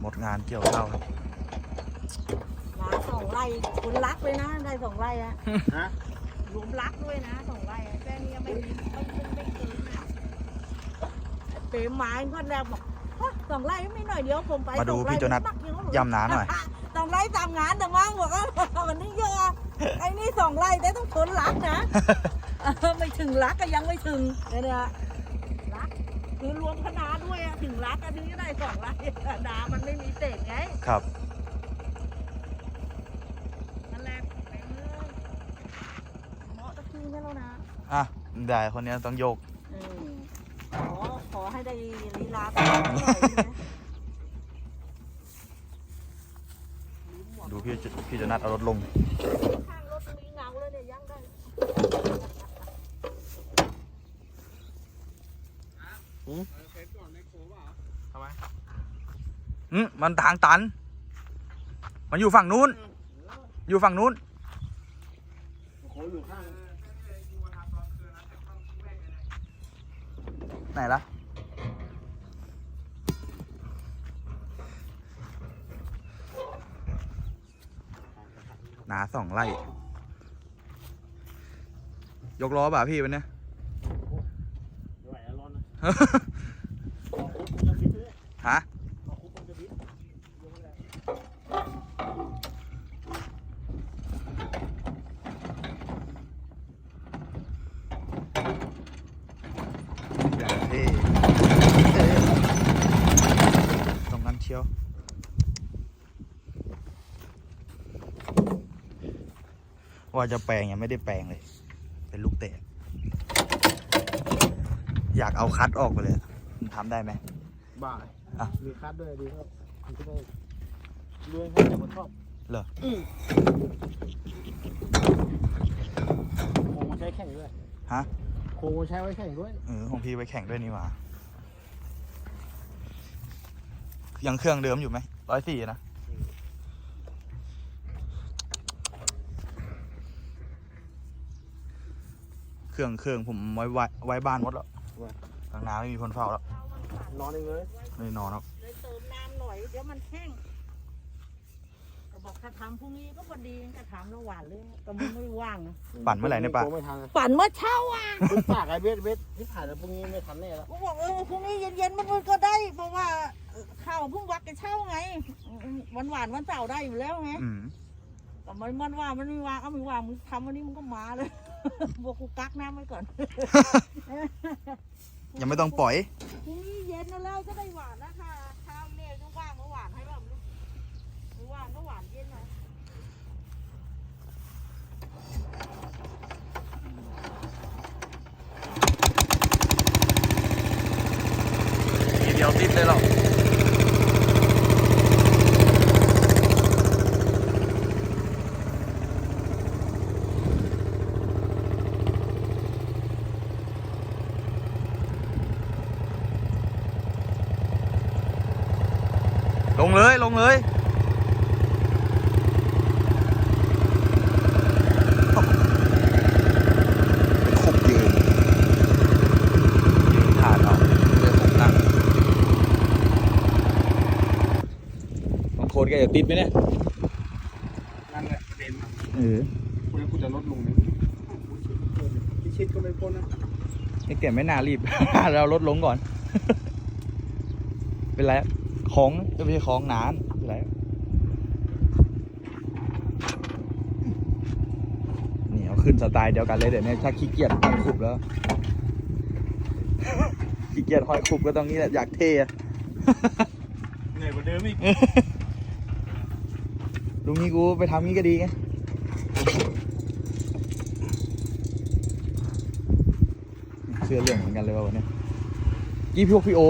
หมดงานเกี่ยวข้าวครับนาสองไร่คุณรักเลยนะได้สองไร่อะฮะรวมรักด้วยนะสองไร่อะแค่นี้ไม่มีไม่ขึ้นไม่เกินนะเป๋ไม้ก็แล้วบอกฮะสองไร่ไม่หน่อยเดียวผมไปมาดูสองไร่พี่โจนัส มักยังยำน้ำหน่อย สองไร่ตามงานแต่ว่างบอกว่า มันนี่เยอะไอ้นี่สองไร่แต่ต้องทนรักนะเออไม่ถึงรักก็ยังไม่ถึงเนี่ยรัก คือรวมคณะด้วยอะถึงรักอันนี้ก็ได้สองไร่คณะมันไม่มีเศษไงครับ นั่นแหละไปเมืองเหมาะตะกี้นี่แล้วนะอะ ได้คนเนี้ยต้องโยก เออขอขอให้ได้ลีลาไปหน่อยนะดูพี่จพี่โจนัสเอารถลงข้างรถมีเงาเลยเนี่ยยังได้ อืมมันทางตัน มันอยู่ฝั่งนู้น อยู่ฝั่งนู้นโค้อยู่ข้างไหนล่ะหนาสองไร่ยกล้อป่ะพี่วันเนี้ย ฮะอยางเท่เอ๊ะตรงนั้นเชียวว่าจะแปลงยังไม่ได้แปลงเลย เป็นลูกเตะ อยากเอาคัดออกไปเลยอะมันทำได้ไหมบ้าอะ มีคัดด้วยดีครับมันก็ได้รวยครับแต่ผมชอบเหรอมโค้งมาใช้แข่งด้วยฮะ โค้งมาใช้ไว้แข่งด้วยเออของพี่ไปแข่งด้วยนี่หว่ายังเครื่องเดิมอยู่ไหมร้อยสี่นะ เครื่องเครื่องผมไว้ไว้ไว้บ้านหมดแล้ว ทางน้ำไม่มีคนเฝ้าแล้วนอนเองเลยไม่ได้นอนครับเลยเติมน้ำหน่อยเดี๋ยวมันแห้งก็บอกถ้าทำพรุ่งนี้ก็พอดีก็ทำแล้วหวานเลยก็มึงไม่ว่างนะปั่นเมื่อไหร่เนี่ยป่ะโค้งไม่ทันเลยฝันเมื่อเช้าอะคุณฝากไอ้เบสเบสที่ถ่ายแล้วพรุ่งนี้ไม่ทันแน่แล้วกูบอกเออพรุ่งนี้เย็นๆมันก็ได้ เพราะว่าข้าวเพิ่งวัดกันเช้าไงวันหวานวันเสาร์ได้อยู่แล้วไงอืมแต่มันมันว่ามันไม่วางเอาไม่วางมึงทำวันนี้มึงก็มาเลย บัวกูกักน้ำไว้ก่อน ยังไม่ต้องปล่อย พรุ่งนี้เย็นนะแล้วก็ได้หวานนะคะเช้าเนี่ยก็ว่างก็หวานให้แบบไม่ว่างก็หวานเย็นหน่อย ทีเดียวติดเลยหรอกล งเลยลงเลยเป็นขุบยืนยืนถ่านเอาเรือผมนั่งบางคนก็จะติดไหมเนี่ยนั่นแหละประเด็นเออคุณกูจะลดลงนะพี่ชิดก็ไม่พ้นนะไอ้แก่ไม่น่ารีบ เราลดลงก่อน เป็นไร ของจะไม่ใช่ของหนานเป็นไรนี่เอาขึ้นสไตล์เดียวกันเลยเดี๋ยวนี้ถ้าขี้เกียจห้อยคุบแล้ว ขี้เกียจห้อยคุบก็ต้องนี้แหละอยากเท่อะเหนื่อยกว่าเดิมอีกลุงนี้กูไปทำงี้ก็ดีไงเสื้อเหลืองเหมือนกันเลยว่ะวันนี้กี่พวกพี่โอ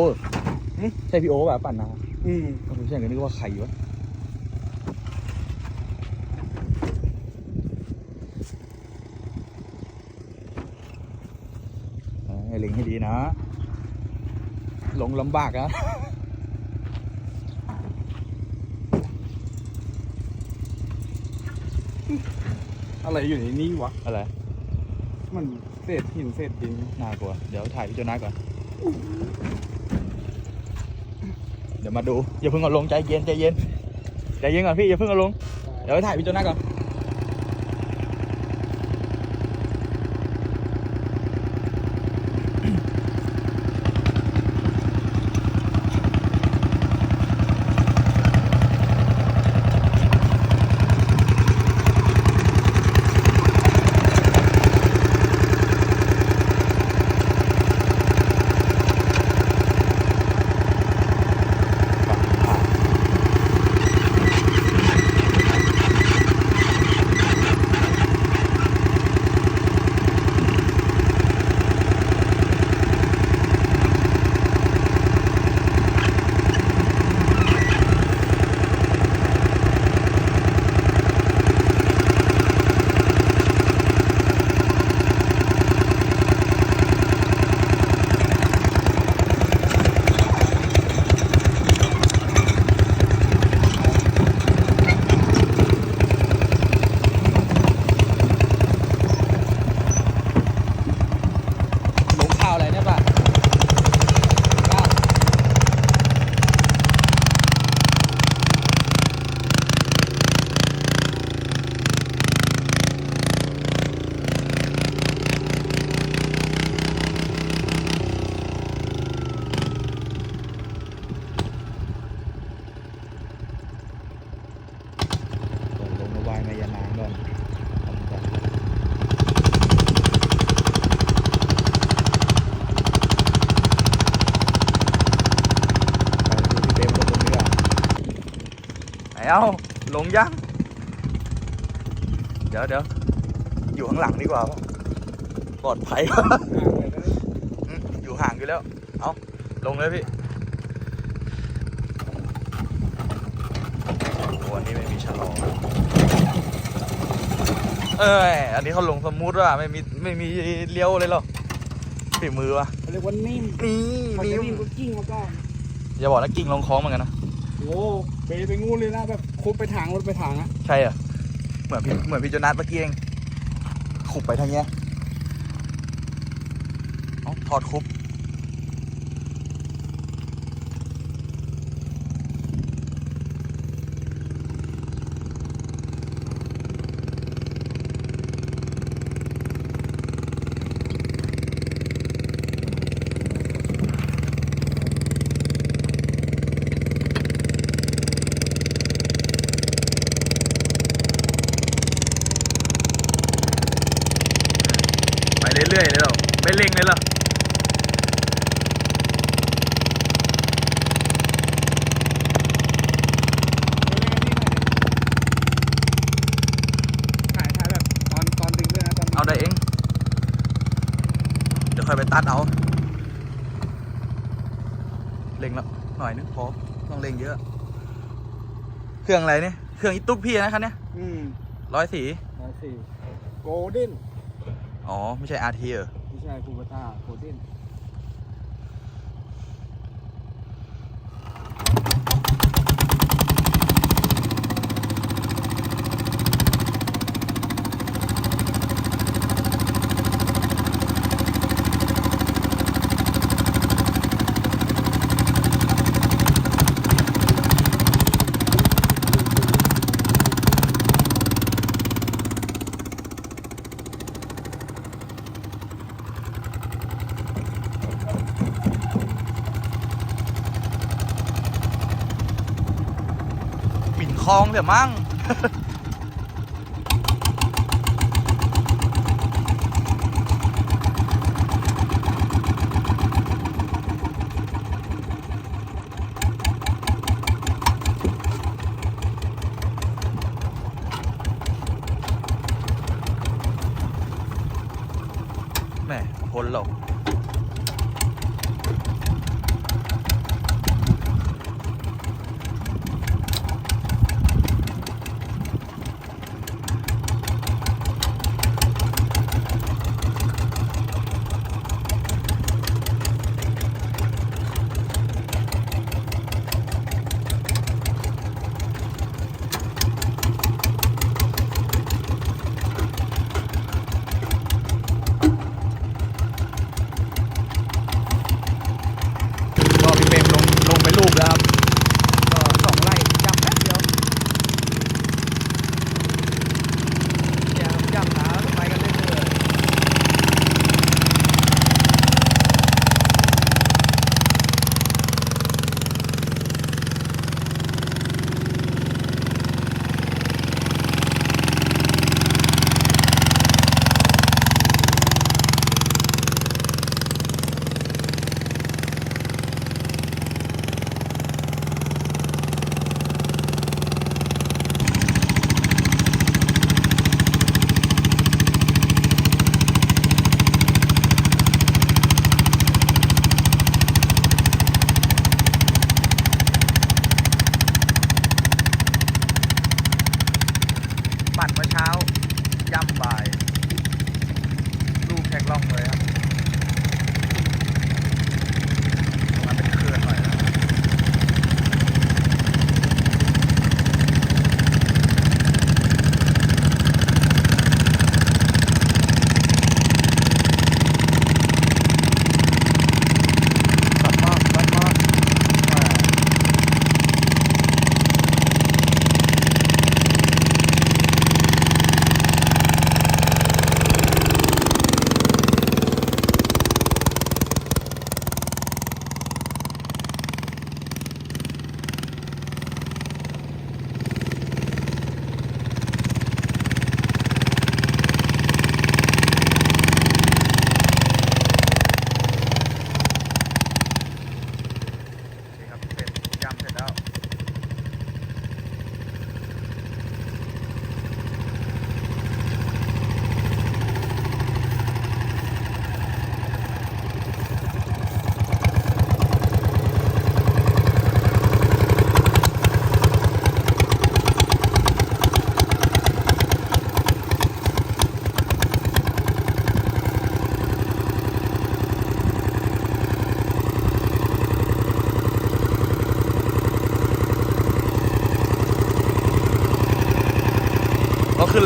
หึใช่พี่โอป่ะปั่นนะ อืมผมใช่กันนึกว่าใครวะเออให้เล็งให้ดีนะ หลงลำบากนะอะไรอยู่ในนี้วะ อะไร มันเศษหินเศษดินน่ากลัว เดี๋ยวถ่ายพี่โจนาก่อน เดี๋ยวมาดูอย่าเพิ่งเอาลงใจเย็นใจเย็นใจเย็นก่อนพี่อย่าเพิ่งเอาลงเดี๋ยวไปถ่ายพี่โจนาก่อน ลงข่าวอะไรเนี่ยป่ะข้าวก่อนลงระวายมายานางก่อนทำก่อนไปดูพี่เต้มลงตรงนี้ก่อนไหนเอ้าลงยัง เดี๋ยวเดี๋ยวอยู่ข้างหลังดีกว่าปะปลอดภัยอืมอยู่ห่างอยู่แล้ว เอาลงเลยพี่โอ้อันนี้ไม่มีชะลอเอ้ยอันนี้เขาลงสมูทว่ะไม่มีไม่มีเลี้ยวเลยหรอฝีมือวะเขาเรียกว่านิ่มนี่เขานี่จะนิ่มก็กิ้งมาก่อนอย่าบอกนะกิ่งลงคล้องเหมือนกันนะโอ้เปไปงูเลยนะแบบคุบไปทางรถไปทางอะใช่เหรอะ เหมือนพี่เหมือนพี่โจนัสเมื่อกี้เอง ขุบไปทางเนี้ยอ้าถอดคุบ เรื่อยๆเลยเหรอไม่เร่งเลยเหรอถ่ายถ่ายแบบตอนตอนดึงด้วยนะตอนเอาได้เอง เดี๋ยวค่อยไปตัดเอา เร่งแล้วหน่อยนึงพอต้องเร่งเยอะ เครื่องอะไรเนี่ย เครื่องอีตุ๊กพี่นะคันเนี้ยอืมร้อยสีร้อยสี่โกลเด้น อ๋อ ไม่ใช่อาร์ทีเหรอ ไม่ใช่คูปต้าโคเซน ลองเดี๋ยวมั้งแม่พ้นหรอก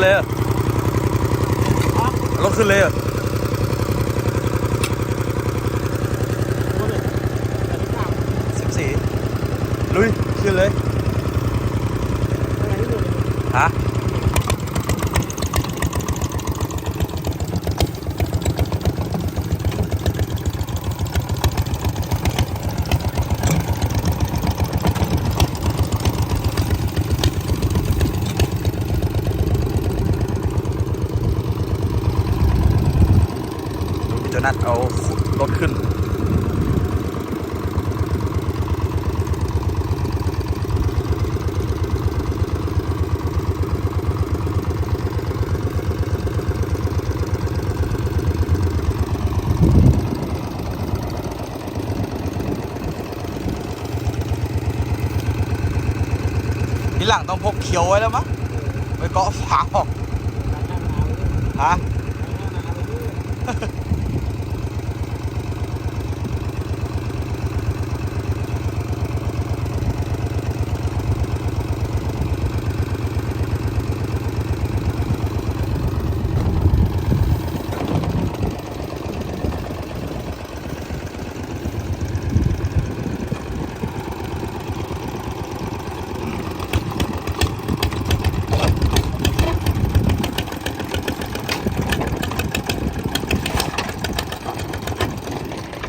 เลยเหรอเอารถขึ้นเลยเหรอดูดิแต่ที่ข้างสิบสี่ลุย ขึ้นเลย อะไรที่ดูดิ ฮะ ดูพี่โจ นัทเอารถขึ้น ทีหลังต้องพกเขียวไว้แล้วมั้งไปเกาะฝาออกฮะ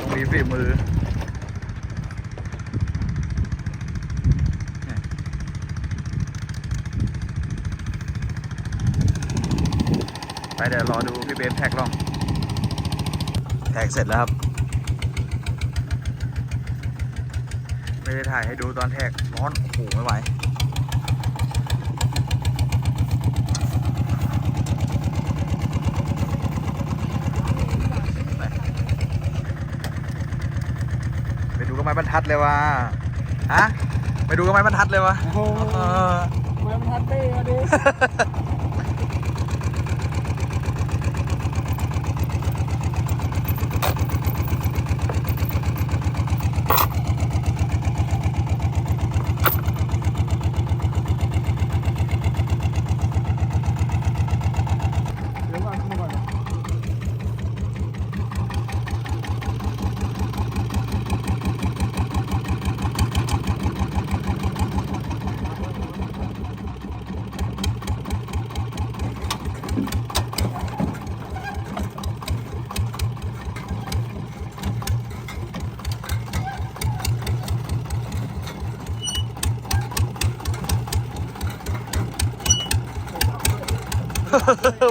ต้อง มีฝีมือไปเดี๋ยวรอดูพี่เบสแท็กลอง แท็กเสร็จแล้วครับ ไม่ได้ถ่ายให้ดูตอนแท็กร้อน โอ้โห ไม่ไหว ไปดูกั บไม้บรรทัดเลยว่ะฮะไปดูกับไม้บรรทัดเลยว่ะโอ้โหเออเมื่อมันทันเต้มาดิ เดี๋ยวก่อนเดี๋ยวก่อน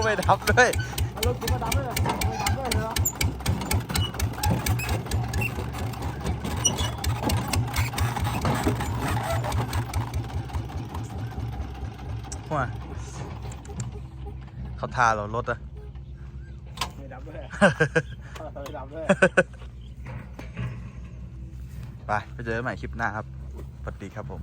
ไม่ดับด้วยเอารถกูมาดับเลยเหรอไม่ดับเลยเหรอว่าเขาทาเรารถอะไม่ดับเลยไม่ดับเลยไปไปเจอกันใหม่คลิปหน้าครับสวัสดีครับผม